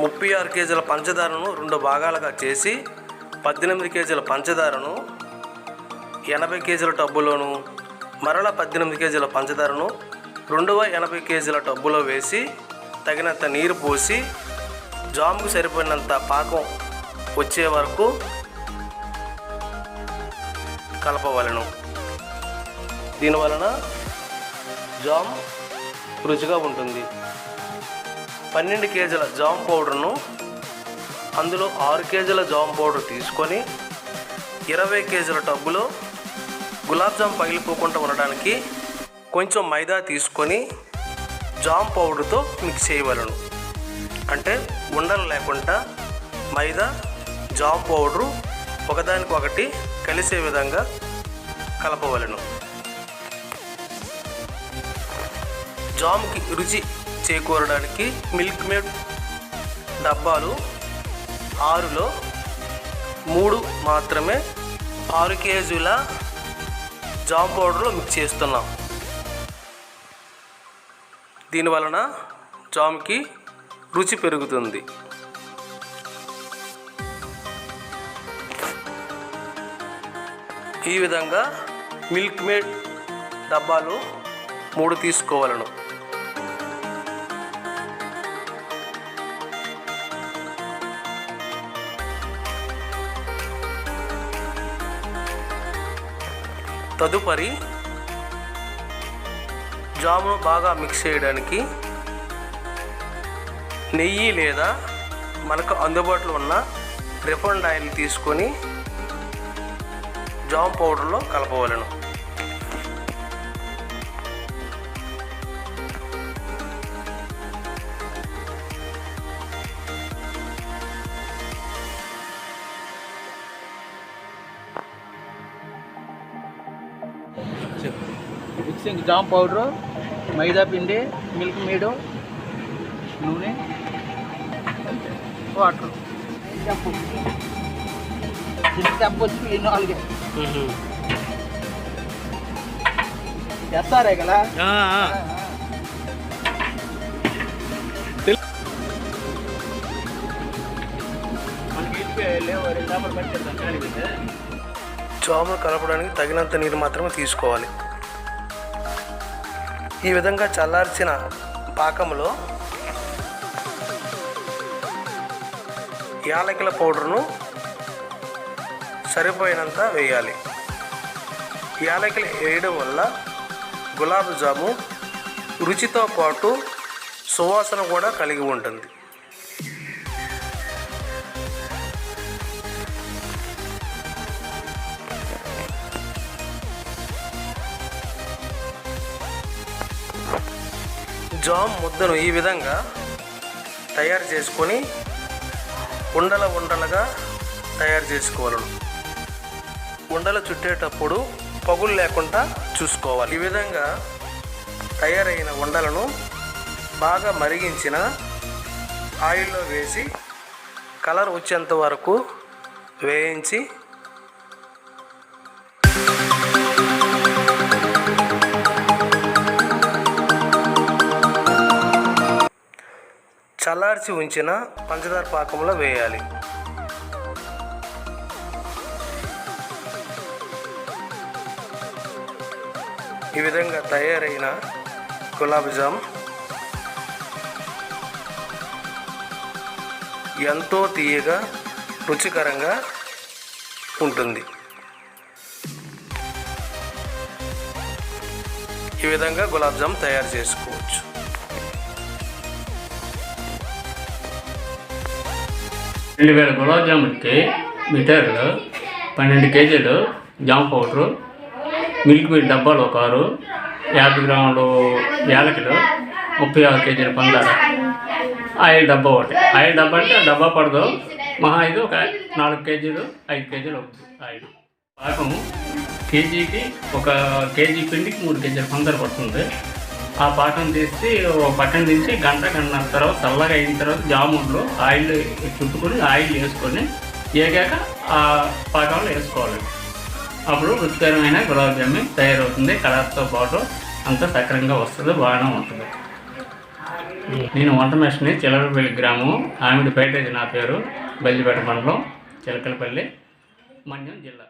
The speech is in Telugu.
ముప్పై ఆరు కేజీల పంచదారను రెండు భాగాలుగా చేసి పద్దెనిమిది కేజీల పంచదారను ఎనభై కేజీల టబ్బులోను మరల పద్దెనిమిది కేజీల పంచదారను రెండవ ఎనభై కేజీల టబ్బులో వేసి తగినంత నీరు పోసి జాముకు సరిపోయినంత పాకం వచ్చే వరకు కలపవలను. దీనివలన జామ్ రుచిగా ఉంటుంది. పన్నెండు కేజీల జామ్ పౌడర్ను అందులో ఆరు కేజీల జామ్ పౌడర్ తీసుకొని ఇరవై కేజీల టబ్బులో గులాబ్ జామ్ పగిలిపోకుండా ఉండడానికి కొంచెం మైదా తీసుకొని జామ్ పౌడర్తో మిక్స్ చేయవలను. అంటే ఉండలు లేకుండా మైదా జామ్ పౌడరు ఒకదానికి ఒకటి కలిసే విధంగా కలపవలను. జామ్కి రుచి చేకూరడానికి మిల్క్ మేడ్ డబ్బాలు ఆరులో మూడు మాత్రమే ఆరు కేజీల జామ్ పౌడర్లో మిక్స్ చేస్తున్నాం. దీనివలన జామ్కి రుచి పెరుగుతుంది. ఈ విధంగా మిల్క్ మేడ్ డబ్బాలు మూడు తీసుకోవాలను. తదుపరి జామును బాగా మిక్స్ చేయడానికి నెయ్యి లేదా మనకు అందుబాటులో ఉన్న రిఫండ్ ఆయిల్ తీసుకొని జామ్ పౌడర్లో కలపవలను. మిక్సింగ్. జామ్ పౌడరు మైదా పిండి మిల్క్ మీడు నూనె వాటర్. చెప్పు నాలుగే. చేస్తారే కదా? మనకి లేవు రెండు పట్టేద్దాం జామును కలపడానికి తగినంత నీరు మాత్రమే తీసుకోవాలి. ఈ విధంగా చల్లార్చిన పాకంలో యాలకుల పౌడర్ను సరిపోయినంత వేయాలి. యాలకులు వేయడం వల్ల గులాబ్ జాము రుచితో పాటు సువాసన కూడా కలిగి ఉంటుంది. జామ్ ముద్దను ఈ విధంగా తయారు చేసుకొని ఉండల ఉండలుగా తయారు చేసుకోవాలను. ఉండలు చుట్టేటప్పుడు పగులు లేకుండా చూసుకోవాలి. ఈ విధంగా తయారైన ఉండలను బాగా మరిగించిన ఆయిల్లో వేసి కలర్ వచ్చేంత వరకు వేయించి చల్లార్చి ఉంచిన పంచదార పాకంలో వేయాలి. ఈ విధంగా తయారైన గులాబ్ జామ్ ఎంతో తీయగా రుచికరంగా ఉంటుంది. ఈ విధంగా గులాబ్ జామ్ తయారు చేసుకోవచ్చు. రెండు వేల గులాబ్ జామున్కి మిఠాయిలు పన్నెండు కేజీలు జామ పౌడరు మిల్క్ మీట్ డబ్బాలు ఒక ఆరు యాభై గ్రాములు యాలకులు ముప్పై ఆరు కేజీల పందాల ఆయిల్ డబ్బా ఒకటి. ఆయిల్ డబ్బా అంటే ఆ డబ్బా పడదు. మహా ఇది ఒక నాలుగు కేజీలు ఐదు కేజీలు అవుతుంది ఆయిల్. పాకము కేజీకి ఒక కేజీ పిండికి మూడు కేజీల పందర పడుతుంది. ఆ పాకం తీసి ఒక పక్కన తీసి గంట గంటన్నర తర్వాత చల్లగా అయిన తర్వాత జామున్లో ఆయిల్ చుట్టుకొని ఆయిల్ వేసుకొని ఏగాక ఆ పాకంలో వేసుకోవాలి. అప్పుడు రుచికరమైన గులాబ్ జామున్ తయారవుతుంది. కలర్తో పాటు అంత సక్రంగా వస్తుంది బాగానే ఉంటుంది. నేను వంట మెషిని చిలకలపల్లి గ్రామం ఆమిడి నా పేరు బల్లిపేట మండలం చిలకలపల్లి మన్యం జిల్లా.